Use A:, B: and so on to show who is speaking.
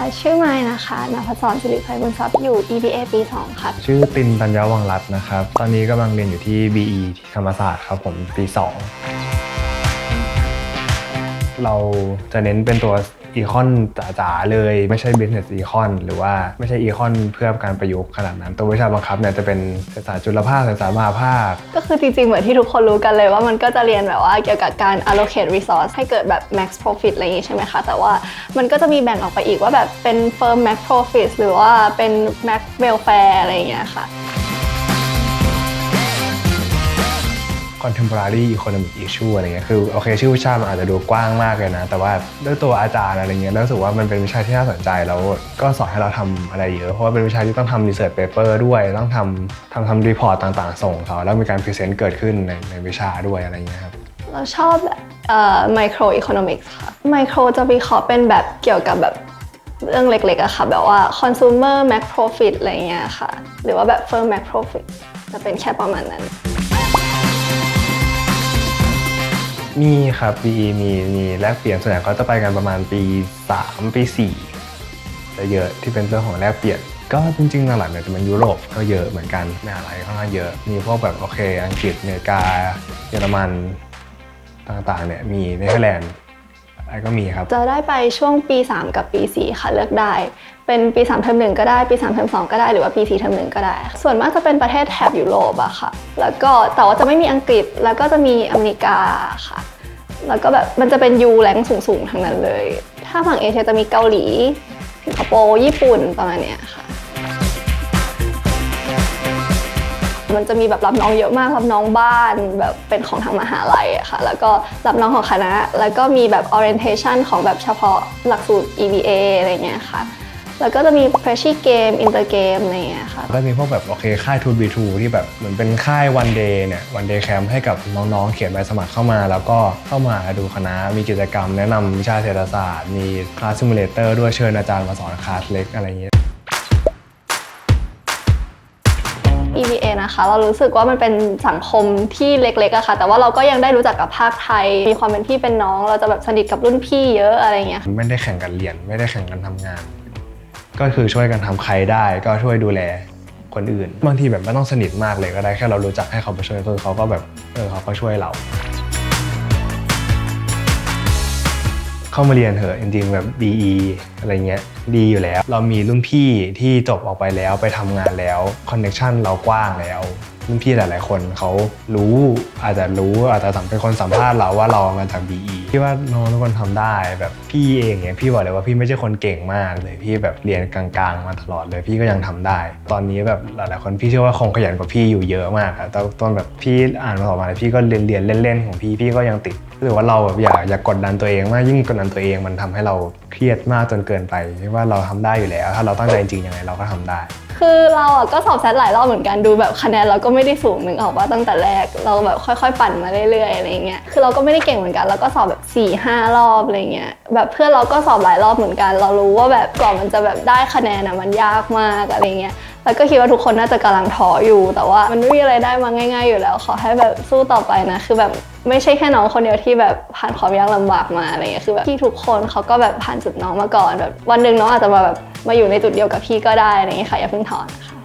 A: ะชื่อไม้นะคะนภศรสิริไพบุญทรัพย์อยู่ EBA ปี 2 ค่ะ
B: ชื่อตินปัญญาวังรัตน์นะครับ ตอนนี้กำลังเรียนอยู่ที่ BE ที่ธรรมศาสตร์ครับผมปี 2 เราจะเน้นเป็นตัว อีคอนจ๋าๆเลยไม่ใช่ business econ หรือว่าไม่ใช่อีคอนเพื่อการประยุกต์ขนาดนั้น ตัววิชาบังคับเนี่ยจะเป็นเศรษาสตร์จุลภาคเศรษาสตร์มหาภาค
A: ก็คือจริงๆ เหมือนที่ทุกคนรู้กันเลยว่ามันก็จะเรียนแบบว่าเกี่ยวกับการ allocate resource ให้เกิดแบบ max profit อะไรอย่างงี้ใช่ไหมคะ แต่ว่ามันก็จะมีแบ่งออกไปอีกว่าแบบเป็น firm max profit หรือว่าเป็น max welfare อะไรอย่างเงี้ยค่ะ
B: contemporary economic issue อะไรเงี้ยคือโอเคชื่อวิชามันอาจจะดูกว้างมากเลยนะ แต่ว่าด้วยตัวอาจารย์อะไรเงี้ยรู้สึกว่ามันเป็นวิชาที่น่าสนใจแล้วก็สอนให้เราทำอะไรเยอะ เพราะว่าเป็นวิชาที่ต้องทำ research paper ด้วยต้องทำทำทำ report ต่างๆ ส่งเขา แล้วมีการ present เกิดขึ้นในในวิชาด้วยอะไรเงี้ยครับ
A: เราชอบแบบเอ่อ micro economics ค่ะ micro จะวิเคราะห์เป็นแบบเกี่ยวกับแบบเรื่องเล็กๆอะค่ะ แบบว่า consumer max profit อะไรเงี้ยค่ะ หรือว่าแบบ firm max profit จะเป็นแค่ประมาณนั้น
B: มีครับมีมีมีแลกเปลี่ยนส่วนใหญ่เขาจะไปกันประมาณปี 3 ปี4จะเยอะที่เป็นเรื่องของแลกเปลี่ยน ก็จริงๆหลักๆเนี่ยจะเป็นยุโรปก็เยอะเหมือนกันมหาลัยค่อนข้างเยอะ มีพวกแบบโอเค อังกฤษอเมริกาเยอรมันต่างๆเนี่ยมีเนเธอร์แลนด์ ก็มีครับ
A: จะได้ไปช่วงปี 3 กับปี 4 ค่ะเลือกได้ เป็นปี 3 เทอมหนึ่งก็ได้ปี 3 เทอม2 ก็ได้หรือว่าปี 4 เทอมหนึ่งก็ได้ ส่วนมากจะเป็นประเทศแถบยุโรปอะค่ะ แล้วก็แต่ว่าจะไม่มีอังกฤษแล้วก็จะมีอเมริกาค่ะ แล้วก็แบบมันจะเป็นยูแรงสูงๆทั้งนั้นเลย ถ้าฝั่งเอเชียจะมีเกาหลีสิงคโปร์ญี่ปุ่นประมาณเนี้ยค่ะ มันจะมีแบบรับน้องเยอะมากรับน้องบ้านแบบเป็นของทางมหาลัยอะค่ะ แล้วก็รับน้องของคณะ แล้วก็มีแบบ orientation ของแบบเฉพาะหลักสูตร EBA อะไรเงี้ยค่ะ แล้วก็จะมี freshie game inter game อะไรเงี้ยค่ะ
B: ก็มีพวกแบบโอเคค่าย 2 b 2 ที่แบบเหมือนเป็นค่าย one day เนี่ย one day camp ให้กับน้องๆ เขียนใบสมัครเข้ามา แล้วก็เข้ามาดูคณะ มีกิจกรรมแนะนำวิชาเศรษฐศาสตร์ มีคลาสซิมูเลเตอร์ด้วยเชิญอาจารย์มาสอนคลาสเล็กอะไรเงี้ย
A: EBA นะคะ เรารู้สึกว่ามันเป็นสังคมที่เล็กๆอะค่ะ แต่ว่าเราก็ยังได้รู้จักกับภาคไทย มีความเป็นพี่เป็นน้อง เราจะแบบสนิทกับรุ่นพี่เยอะอะไรเงี้ย
B: ไม่ได้แข่งกันเรียน ไม่ได้แข่งกันทำงาน ก็คือช่วยกันทำใครได้ ก็ช่วยดูแลคนอื่น บางทีแบบไม่ต้องสนิทมากเลยก็ได้ แค่เรารู้จักให้เขาไปช่วยคือเขาก็แบบเออเขาก็ช่วยเราเข้ามาเรียนเถอะจริงๆแบบ BE อะไรเงี้ย ดีอยู่แล้ว เรามีรุ่นพี่ที่จบออกไปแล้วไปทำงานแล้วคอนเน t ชันเรากว้างแล้วรุ่นพี่หลาย ๆ คนเขารู้อาจจะรู้อาจจะสัมเป็นคนสัมภาษณ์เราว่าเรามาจาก BE พี่ว่าน้องทุกคนทำได้แบบพี่เองเนี่ยพี่บอกเลยว่าพี่ไม่ใช่คนเก่งมากเลยพี่แบบเรียนกลาง ๆ มาตลอดเลยพี่ก็ยังทำได้ ตอนนี้แบบหลาย ๆ คนพี่เชื่อว่าคงขยันกว่าพี่อยู่เยอะมากอะแต่ตอนแบบพี่อ่านมาออกมาเลยพี่ก็เรียนเรียนเล่น ๆ ของพี่พี่ก็ยังติดรู้สึกว่าเราแบบอย่าอย่ากกดดันตัวเองมากยิ่งกดดันตัวเองมันทำให้เราเครียดมากจนเกินไปพี่ว่าเราทำได้อยู่แล้ว ถ้าเราตั้งใจจริงยังไงเราก็ทำได้
A: คือเราอะก็สอบแซดหลายรอบเหมือนกันดูแบบคะแนนเราก็ไม่ได้สูงนึงออกว่าตั้งแต่แรกเราแบบค่อย ๆ ปั่นมาเรื่อยๆอะไรเงี้ยคือเราก็ไม่ได้เก่งเหมือนกันแล้วก็สอบแบบ4ี่ห้ารอบอะไรเงี้ยแบบเพื่อนเราก็สอบหลายรอบเหมือนกัน เรารู้ว่าแบบก่อนมันจะแบบได้คะแนนอะมันยากมากอะไรเงี้ย แล้วก็คิดว่าทุกคนน่าจะกำลังท้ออยู่ แต่ว่ามันไม่มีอะไรได้มาง่าย ๆ อยู่แล้ว ขอให้แบบสู้ต่อไปนะ คือแบบไม่ใช่แค่น้องคนเดียวที่แบบผ่านความยากลำบากมาอะไรเงี้ย คือแบบพี่ทุกคนเขาก็แบบผ่านจุดน้องมาก่อนแบบวันหนึ่งน้องอาจจะมาแบบมาอยู่ในจุดเดียวกับพี่ก็ได้อะไรเงี้ยค่ะอย่าเพิ่งถอนค่ะ